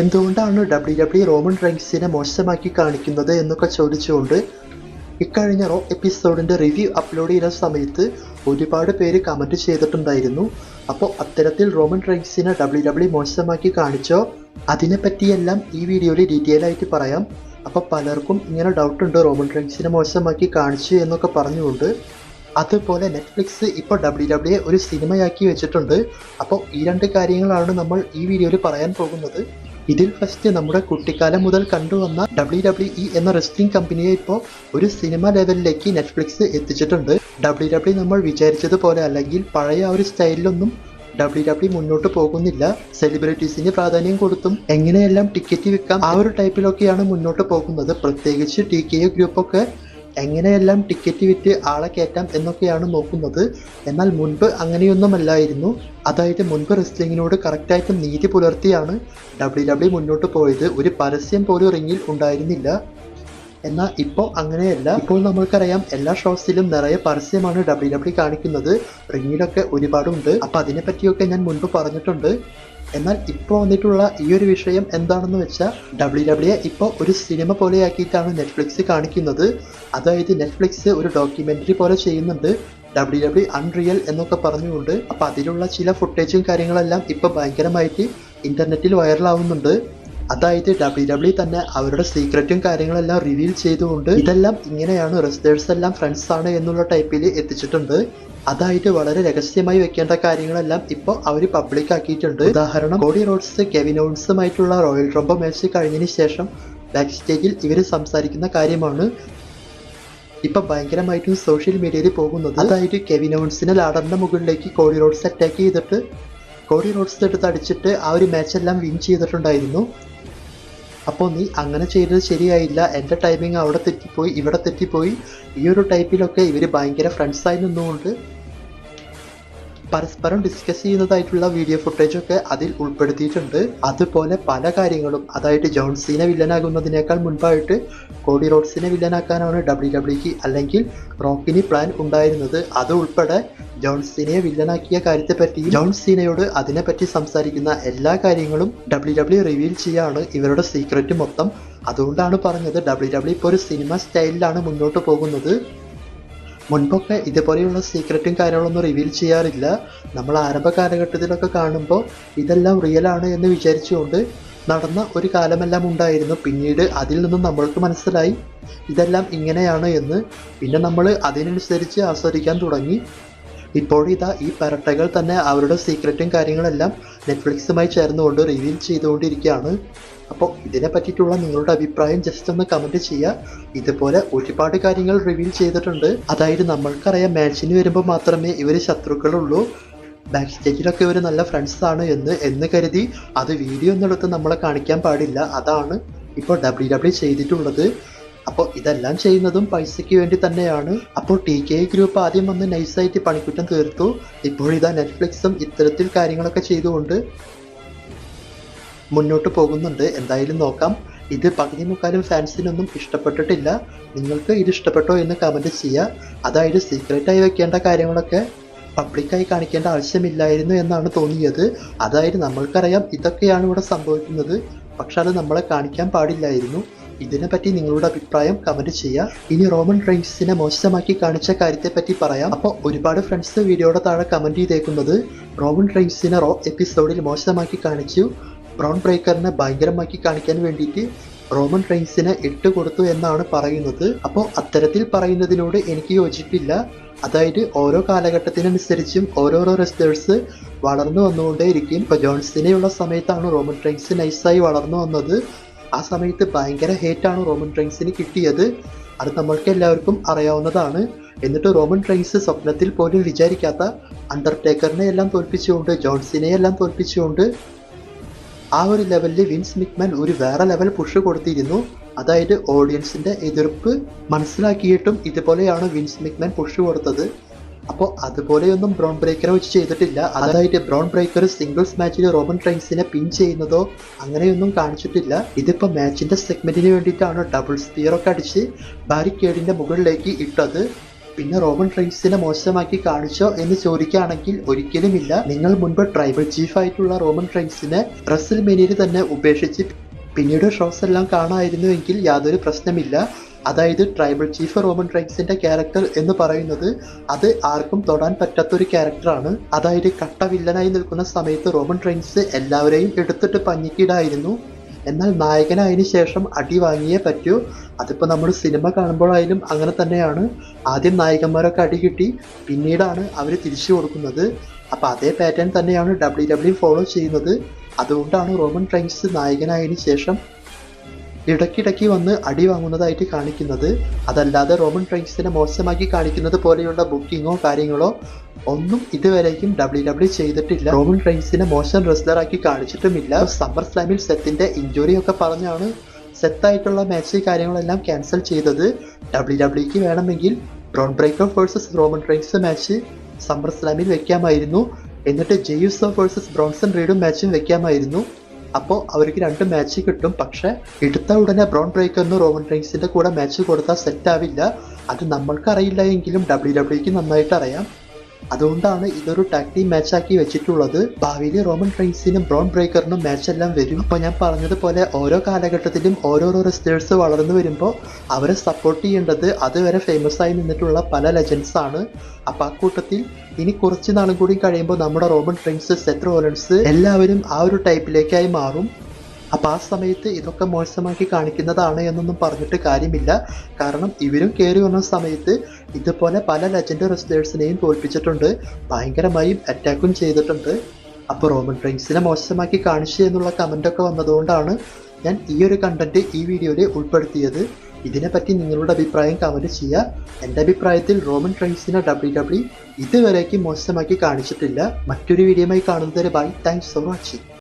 എന്തുകൊണ്ടാണ് W W Roman റൈൻസിനെ മോശമാക്കി കാണിക്കുന്നത് എന്നൊക്കെ ചോദിച്ചുകൊണ്ട് ഇക്കഴിഞ്ഞ റോ എപ്പിസോഡിന്റെ റിവ്യൂ അപ്ലോഡ് ചെയ്യുന്ന സമയത്ത് ഒരുപാട് പേര് കമന്റ് ചെയ്തിട്ടുണ്ടായിരുന്നു. അപ്പോൾ അത്തരത്തിൽ റോമൻ റൈൻസിനെ ഡബ്ല്യു ഡബ്ല്യു മോശമാക്കി കാണിച്ചോ? അതിനെപ്പറ്റിയെല്ലാം ഈ വീഡിയോയിൽ ഡീറ്റെയിൽ ആയിട്ട് പറയാം. അപ്പോൾ പലർക്കും ഇങ്ങനെ ഡൗട്ട് ഉണ്ട് റോമൻ റൈൻസിനെ മോശമാക്കി കാണിച്ചു എന്നൊക്കെ പറഞ്ഞുകൊണ്ട്. അതുപോലെ നെറ്റ്ഫ്ലിക്സ് ഇപ്പോൾ ഡബ്ല്യു ഡബ്ല്യു ഒരു സിനിമയാക്കി വെച്ചിട്ടുണ്ട്. അപ്പോൾ ഈ രണ്ട് കാര്യങ്ങളാണ് നമ്മൾ ഈ വീഡിയോയിൽ പറയാൻ പോകുന്നത്. ഇതിൽ ഫസ്റ്റ് നമ്മുടെ കുട്ടിക്കാലം മുതൽ കണ്ടുവന്ന ഡബ്ല്യു ഡബ്ല്യു ഇ എന്ന റെസ്ലിംഗ് കമ്പനിയെ ഇപ്പോൾ ഒരു സിനിമ ലെവലിലേക്ക് നെറ്റ്ഫ്ലിക്സ് എത്തിച്ചിട്ടുണ്ട്. ഡബ്ല്യു ഡബ്ല്യു നമ്മൾ വിചാരിച്ചതുപോലെ അല്ലെങ്കിൽ പഴയ ആ ഒരു സ്റ്റൈലിലൊന്നും ഡബ്ല്യു ഡബ്ല്യു മുന്നോട്ട് പോകുന്നില്ല. സെലിബ്രിറ്റീസിന് പ്രാധാന്യം കൊടുത്തും എങ്ങനെയെല്ലാം ടിക്കറ്റ് വിൽക്കാം ആ ഒരു ടൈപ്പിലൊക്കെയാണ് മുന്നോട്ട് പോകുന്നത്. പ്രത്യേകിച്ച് ടി കെ ഗ്രൂപ്പൊക്കെ എങ്ങനെയെല്ലാം ടിക്കറ്റ് വിറ്റ് ആളെ കയറ്റാം എന്നൊക്കെയാണ് നോക്കുന്നത്. എന്നാൽ മുൻപ് അങ്ങനെയൊന്നുമല്ലായിരുന്നു. അതായത് മുൻപ് റെസ്ലിങ്ങിനോട് കറക്റ്റായിട്ട് നീതി പുലർത്തിയാണ് ഡബ്ല്യു ഡബ്ല്യു മുന്നോട്ട് പോയത്. ഒരു പരസ്യം പോലും റിങ്ങിൽ ഉണ്ടായിരുന്നില്ല. എന്നാൽ ഇപ്പോൾ അങ്ങനെയല്ല. ഇപ്പോൾ നമ്മൾക്കറിയാം എല്ലാ ഷോസിലും നിറയെ പരസ്യമാണ് ഡബ്ല്യു ഡബ്ല്യു കാണിക്കുന്നത്. റിങ്ങിലൊക്കെ ഒരുപാടുണ്ട്. അപ്പോൾ അതിനെപ്പറ്റിയൊക്കെ ഞാൻ മുൻപ് പറഞ്ഞിട്ടുണ്ട്. എന്നാൽ ഇപ്പോൾ വന്നിട്ടുള്ള ഈ ഒരു വിഷയം എന്താണെന്ന് വെച്ചാൽ ഡബ്ല്യു ഡബ്ല്യു ഇപ്പോൾ ഒരു സിനിമ പോലെയാക്കിയിട്ടാണ് നെറ്റ്ഫ്ലിക്സ് കാണിക്കുന്നത്. അതായത് നെറ്റ്ഫ്ലിക്സ് ഒരു ഡോക്യുമെന്ററി പോലെ ചെയ്യുന്നുണ്ട്. ഡബ്ല്യു ഡബ്ല്യു അൺറിയൽ എന്നൊക്കെ പറഞ്ഞുകൊണ്ട്. അപ്പോൾ അതിലുള്ള ചില ഫുട്ടേജും കാര്യങ്ങളെല്ലാം ഇപ്പോൾ ഭയങ്കരമായിട്ട് ഇന്റർനെറ്റിൽ വൈറലാവുന്നുണ്ട് അതായത് ഡബ്ല്യു ഡബ്ല്യു തന്നെ അവരുടെ സീക്രറ്റും കാര്യങ്ങളെല്ലാം റിവീൽ ചെയ്തുകൊണ്ട് ഇതെല്ലാം ഇങ്ങനെയാണ് റെസ്റ്റേഴ്സ് എല്ലാം ഫ്രണ്ട്സ് ആണ് എന്നുള്ള ടൈപ്പിൽ എത്തിച്ചിട്ടുണ്ട്. അതായിട്ട് വളരെ രഹസ്യമായി വെക്കേണ്ട കാര്യങ്ങളെല്ലാം ഇപ്പോൾ അവർ പബ്ലിക് ആക്കിയിട്ടുണ്ട്. ഉദാഹരണം കോഡി റോഡ്സ് കെവിൻ ഓൺസുമായിട്ടുള്ള റോയൽ റംബോ മാച്ച് കഴിഞ്ഞതിന് ശേഷം ബാക്ക് സ്റ്റേജിൽ ഇവർ സംസാരിക്കുന്ന കാര്യമാണ്. ഇപ്പൊ ഭയങ്കരമായിട്ടും സോഷ്യൽ മീഡിയയിൽ പോകുന്നത്. അതായത് കെവിൻ ഓൺസിനെ ലാഡറിന്റെ മുകളിലേക്ക് കോഡി റോഡ്സ് അറ്റാക്ക് ചെയ്തിട്ട് കോഡി റോഡ്സ് എടുത്ത് അടിച്ചിട്ട് ആ ഒരു മാച്ച് എല്ലാം വിൻ ചെയ്തിട്ടുണ്ടായിരുന്നു. അപ്പോൾ നീ അങ്ങനെ ചെയ്തത് ശരിയായില്ല. എന്റെ ടൈമിംഗ് അവിടെ തെറ്റിപ്പോയി ഇവിടെ തെറ്റിപ്പോയി. ഈ ഒരു ടൈപ്പിലൊക്കെ ഇവർ ഭയങ്കര ഫ്രണ്ട്സായി നിന്നുകൊണ്ട് പരസ്പരം ഡിസ്കസ് ചെയ്യുന്നതായിട്ടുള്ള വീഡിയോ ഫുട്ടേജൊക്കെ അതിൽ ഉൾപ്പെടുത്തിയിട്ടുണ്ട്. അതുപോലെ പല കാര്യങ്ങളും അതായത് ജോൺസീനെ വില്ലനാകുന്നതിനേക്കാൾ മുൻപായിട്ട് കോഡി റോഡ്സിനെ വില്ലനാക്കാനാണ് ഡബ്ല്യു ഡബ്ല്യുക്ക് അല്ലെങ്കിൽ റോക്കിനി പ്ലാൻ ഉണ്ടായിരുന്നത്. അത് ഉൾപ്പെടെ ജോൺസീനയെ വില്ലനാക്കിയ കാര്യത്തെപ്പറ്റി ജോൺസീനയോട് അതിനെപ്പറ്റി സംസാരിക്കുന്ന എല്ലാ കാര്യങ്ങളും ഡബ്ല്യു ഡബ്ല്യു റിവീൽ ചെയ്യാണ് ഇവരുടെ സീക്രറ്റ് മൊത്തം. അതുകൊണ്ടാണ് പറഞ്ഞത് ഡബ്ല്യു ഡബ്ല്യു ഇപ്പോൾ ഒരു സിനിമ സ്റ്റൈലിലാണ് മുന്നോട്ട് പോകുന്നത്. മുൻപൊക്കെ ഇതുപോലെയുള്ള സീക്രറ്റും കാര്യങ്ങളൊന്നും റിവീൽ ചെയ്യാറില്ല. നമ്മൾ ആരംഭ കാലഘട്ടത്തിലൊക്കെ കാണുമ്പോൾ ഇതെല്ലാം റിയലാണ് എന്ന് വിചാരിച്ചുകൊണ്ട് നടന്ന ഒരു കാലമെല്ലാം ഉണ്ടായിരുന്നു. പിന്നീട് അതിൽ നിന്നും നമ്മൾക്ക് മനസ്സിലായി ഇതെല്ലാം ഇങ്ങനെയാണ് എന്ന്. പിന്നെ നമ്മൾ അതിനനുസരിച്ച് ആസ്വദിക്കാൻ തുടങ്ങി. ഇപ്പോഴിതാ ഈ പരട്ടകൾ തന്നെ അവരുടെ സീക്രട്ടും കാര്യങ്ങളെല്ലാം നെറ്റ്ഫ്ലിക്സുമായി ചേർന്നുകൊണ്ട് റിവീൽ ചെയ്തുകൊണ്ടിരിക്കുകയാണ്. അപ്പോൾ ഇതിനെ പറ്റിയിട്ടുള്ള നിങ്ങളുടെ അഭിപ്രായം ജസ്റ്റ് ഒന്ന് കമന്റ് ചെയ്യുക. ഇതുപോലെ ഒരുപാട് കാര്യങ്ങൾ റിവീൽ ചെയ്തിട്ടുണ്ട്. അതായത് നമ്മൾക്കറിയാം മാച്ചിന് വരുമ്പോൾ മാത്രമേ ഇവർ ശത്രുക്കളുള്ളൂ. ബാക്ക് സ്റ്റേജിലൊക്കെ ഇവർ നല്ല ഫ്രണ്ട്സ് ആണ് എന്ന് എന്ന് കരുതി അത് വീഡിയോ ഒന്നെടുത്ത് നമ്മളെ കാണിക്കാൻ പാടില്ല. അതാണ് ഇപ്പോൾ ഡബ്ല്യു ഡബ്ല്യു ചെയ്തിട്ടുള്ളത്. അപ്പോൾ ഇതെല്ലാം ചെയ്യുന്നതും പൈസയ്ക്ക് വേണ്ടി തന്നെയാണ്. അപ്പോൾ ടി കെ ഗ്രൂപ്പ് ആദ്യം വന്ന് നൈസായിട്ട് പണിക്കുറ്റം തീർത്തു. ഇപ്പോഴിതാ നെറ്റ്ഫ്ലിക്സും ഇത്തരത്തിൽ കാര്യങ്ങളൊക്കെ ചെയ്തുകൊണ്ട് മുന്നോട്ട് പോകുന്നുണ്ട്. എന്തായാലും നോക്കാം. ഇത് പകുതി മുക്കാലും ഫാൻസിനൊന്നും ഇഷ്ടപ്പെട്ടിട്ടില്ല. നിങ്ങൾക്ക് ഇത് ഇഷ്ടപ്പെട്ടോ എന്ന് കമന്റ് ചെയ്യുക അതായത് സീക്രട്ടായി വെക്കേണ്ട കാര്യങ്ങളൊക്കെ പബ്ലിക്കായി കാണിക്കേണ്ട ആവശ്യമില്ലായിരുന്നു എന്നാണ് തോന്നിയത്. അതായത് നമ്മൾക്കറിയാം ഇതൊക്കെയാണ് ഇവിടെ സംഭവിക്കുന്നത്. പക്ഷെ അത് നമ്മളെ കാണിക്കാൻ പാടില്ലായിരുന്നു. ഇതിനെപ്പറ്റി നിങ്ങളുടെ അഭിപ്രായം കമന്റ് ചെയ്യുക. ഇനി റോമൻ റൈൻസിനെ മോശമാക്കി കാണിച്ച കാര്യത്തെ പറ്റി പറയാം. അപ്പോൾ ഒരുപാട് ഫ്രണ്ട്സ് വീഡിയോയുടെ താഴെ കമന്റ് ചെയ്തേക്കുന്നത് റോമൻ റൈൻസിനെ റോ എപ്പിസോഡിൽ മോശമാക്കി കാണിച്ചു. ബ്രൗൺ ബ്രേക്കറിനെ ഭയങ്കരമാക്കി കാണിക്കാൻ വേണ്ടിയിട്ട് റോമൻ റൈൻസിനെ ഇട്ട് കൊടുത്തു എന്നാണ് പറയുന്നത്. അപ്പോൾ അത്തരത്തിൽ പറയുന്നതിനോട് എനിക്ക് യോജിപ്പില്ല. അതായത് ഓരോ കാലഘട്ടത്തിനനുസരിച്ചും ഓരോരോ റെസ്റ്റേഴ്സ് വളർന്നു വന്നുകൊണ്ടേയിരിക്കും. ഇപ്പോൾ ജോൺസിനെയുള്ള സമയത്താണ് റോമൻ റൈൻസ് നൈസായി വളർന്നു വന്നത്. ആ സമയത്ത് ഭയങ്കര ഹേറ്റാണ് റോമൻ റൈൻസിന് കിട്ടിയത്. അത് നമ്മൾക്ക് എല്ലാവർക്കും അറിയാവുന്നതാണ്. എന്നിട്ട് റോമൻ റൈൻസ് സ്വപ്നത്തിൽ പോലും വിചാരിക്കാത്ത അണ്ടർടേക്കറിനെ എല്ലാം തോൽപ്പിച്ചുകൊണ്ട് ജോൺസിനെ എല്ലാം തോൽപ്പിച്ചുകൊണ്ട് ആ ഒരു ലെവലിൽ വിൻസ് മിക്മാൻ ഒരു വേറെ ലെവൽ പുഷ് കൊടുത്തിരുന്നു. അതായത് ഓഡിയൻസിന്റെ എതിർപ്പ് മനസ്സിലാക്കിയിട്ടും ഇതുപോലെയാണ് വിൻസ് മിക്മാൻ പുഷ് കൊടുത്തത്. അപ്പോൾ അതുപോലെയൊന്നും ബ്രോൺ ബ്രേക്കറെ വെച്ച് ചെയ്തിട്ടില്ല. അതായിട്ട് ബ്രോൺ ബ്രേക്കർ സിംഗിൾസ് മാച്ചിൽ റോമൻ ട്രൈൻസിനെ പിൻ ചെയ്യുന്നതോ അങ്ങനെയൊന്നും കാണിച്ചിട്ടില്ല. ഇതിപ്പോൾ മാച്ചിന്റെ സെഗ്മെന്റിന് വേണ്ടിയിട്ടാണ് ഡബിൾ സ്പിയറൊക്കെ അടിച്ച് ബാരിക്കേഡിന്റെ മുകളിലേക്ക് ഇട്ടത്. പിന്നെ റോമൻ ട്രൈൻസിനെ മോശമാക്കി കാണിച്ചോ എന്ന് ചോദിക്കുകയാണെങ്കിൽ ഒരിക്കലുമില്ല. നിങ്ങൾ മുൻപ് ട്രൈബൽ ചീഫ് ആയിട്ടുള്ള റോമൻ ട്രൈൻസിനെ റസൽ മെനിയിൽ തന്നെ ഉപേക്ഷിച്ച് പിന്നീട് ഷോസ് എല്ലാം കാണാമായിരുന്നുവെങ്കിൽ യാതൊരു പ്രശ്നമില്ല. അതായത് ട്രൈബൽ ചീഫ് റോമൻ ട്രൈബ്സിന്റെ ക്യാരക്ടർ എന്ന് പറയുന്നത് അത് ആർക്കും തൊടാൻ പറ്റാത്ത ഒരു ക്യാരക്ടറാണ് അതായത് കട്ട വില്ലനായി നിൽക്കുന്ന സമയത്ത് റോമൻ ട്രൈൻസ് എല്ലാവരെയും എടുത്തിട്ട് പഞ്ഞിക്കിടായിരുന്നു. എന്നാൽ നായകനായതിനു ശേഷം അടി വാങ്ങിയേ പറ്റൂ. അതിപ്പോൾ നമ്മൾ സിനിമ കാണുമ്പോഴായാലും അങ്ങനെ തന്നെയാണ്. ആദ്യം നായകന്മാരൊക്കെ അടി കിട്ടി പിന്നീടാണ് അവർ തിരിച്ചു കൊടുക്കുന്നത്. അപ്പോൾ അതേ പാറ്റേൺ തന്നെയാണ് ഡബ്ല്യു ഡബ്ല്യു ഫോളോ ചെയ്യുന്നത്. അതുകൊണ്ടാണ് റോമൻ ട്രൈൻസ് നായകനായതിനു ശേഷം ഇടയ്ക്കിടയ്ക്ക് വന്ന് അടി വാങ്ങുന്നതായിട്ട് കാണിക്കുന്നത്. അതല്ലാതെ റോമൻ റൈൻസിനെ മോശമാക്കി കാണിക്കുന്നത് പോലെയുള്ള ബുക്കിങ്ങോ കാര്യങ്ങളോ ഒന്നും ഇതുവരേക്കും ഡബ്ല്യു ഡബ്ല്യു ചെയ്തിട്ടില്ല. റോമൻ റൈൻസിനെ മോശം റെസ്ലറാക്കി കാണിച്ചിട്ടുമില്ല. സമ്മർ സ്ലാമിൽ സെത്തിന്റെ ഇഞ്ചുറി ഒക്കെ പറഞ്ഞാണ് സെത്തായിട്ടുള്ള മാച്ച് കാര്യങ്ങളെല്ലാം ക്യാൻസൽ ചെയ്തത്. ഡബ്ല്യു ഡബ്ല്യുക്ക് വേണമെങ്കിൽ Bron Breaker versus Roman Reigns match summer സ്ലാമിൽ വെക്കാമായിരുന്നു. എന്നിട്ട് ജെയ്യൂസോ വേഴ്സസ് ബ്രോൺസൺ റീഡും മാച്ചും വെക്കാമായിരുന്നു. അപ്പോൾ അവർക്ക് രണ്ട് മാച്ച് കിട്ടും. പക്ഷേ എടുത്ത ഉടനെ ബ്രോൺ ബ്രേക്കറിന് റോമൻ റൈൻസിന്റെ കൂടെ മാച്ച് കൊടുത്താൽ സെറ്റ് ആവില്ല. അത് നമ്മൾക്ക് അറിയില്ല എങ്കിലും ഡബ്ല്യു ഡബ്ല്യുക്ക് നന്നായിട്ട് അറിയാം. അതുകൊണ്ടാണ് ഇതൊരു ടാക് ടീം മാച്ച് ആക്കി വെച്ചിട്ടുള്ളത്. ഭാവിയിൽ റോമൻ റൈൻസിനും ബ്രോൺ ബ്രേക്കറിനും മാച്ച് എല്ലാം വരും. അപ്പോൾ ഞാൻ പറഞ്ഞതുപോലെ ഓരോ കാലഘട്ടത്തിലും ഓരോരോ റെസ്റ്റേഴ്സ് വളർന്നു വരുമ്പോൾ അവരെ സപ്പോർട്ട് ചെയ്യേണ്ടത് അതുവരെ ഫേമസ് ആയി നിന്നിട്ടുള്ള പല ലെജൻസ് ആണ്. അപ്പൊ ആ കൂട്ടത്തിൽ ഇനി കുറച്ച് നാളും കൂടി കഴിയുമ്പോൾ നമ്മുടെ റോമൻ റൈൻസ് സെത്ര റോലൻസ് എല്ലാവരും ആ ഒരു ടൈപ്പിലേക്കായി മാറും. അപ്പൊ ആ സമയത്ത് ഇതൊക്കെ മോശമാക്കി കാണിക്കുന്നതാണ് എന്നൊന്നും പറഞ്ഞിട്ട് കാര്യമില്ല. കാരണം ഇവരും കയറി വന്ന സമയത്ത് ഇതുപോലെ പല ലെജൻഡ് റെസ്ലേഴ്സിനെയും തോൽപ്പിച്ചിട്ടുണ്ട്. ഭയങ്കരമായും അറ്റാക്കും ചെയ്തിട്ടുണ്ട്. അപ്പോൾ റോമൻ റൈൻസിനെ മോശമാക്കി കാണിച്ചു എന്നുള്ള കമന്റ് ഒക്കെ വന്നതുകൊണ്ടാണ് ഞാൻ ഈ ഒരു കണ്ടന്റ് ഈ വീഡിയോയിൽ ഉൾപ്പെടുത്തിയത്. ഇതിനെപ്പറ്റി നിങ്ങളുടെ അഭിപ്രായം കമന്റ് ചെയ്യുക. എന്റെ അഭിപ്രായത്തിൽ റോമൻ ട്രെയിൻസിനെ ഡബ്ല്യു ഡബ്ല്യു ഇതുവരേക്കും മോശമാക്കി കാണിച്ചിട്ടില്ല. മറ്റൊരു വീഡിയോയുമായി കാണുന്നതിന് ബൈ താങ്ക്സ് ഫോർ വാച്ചിങ്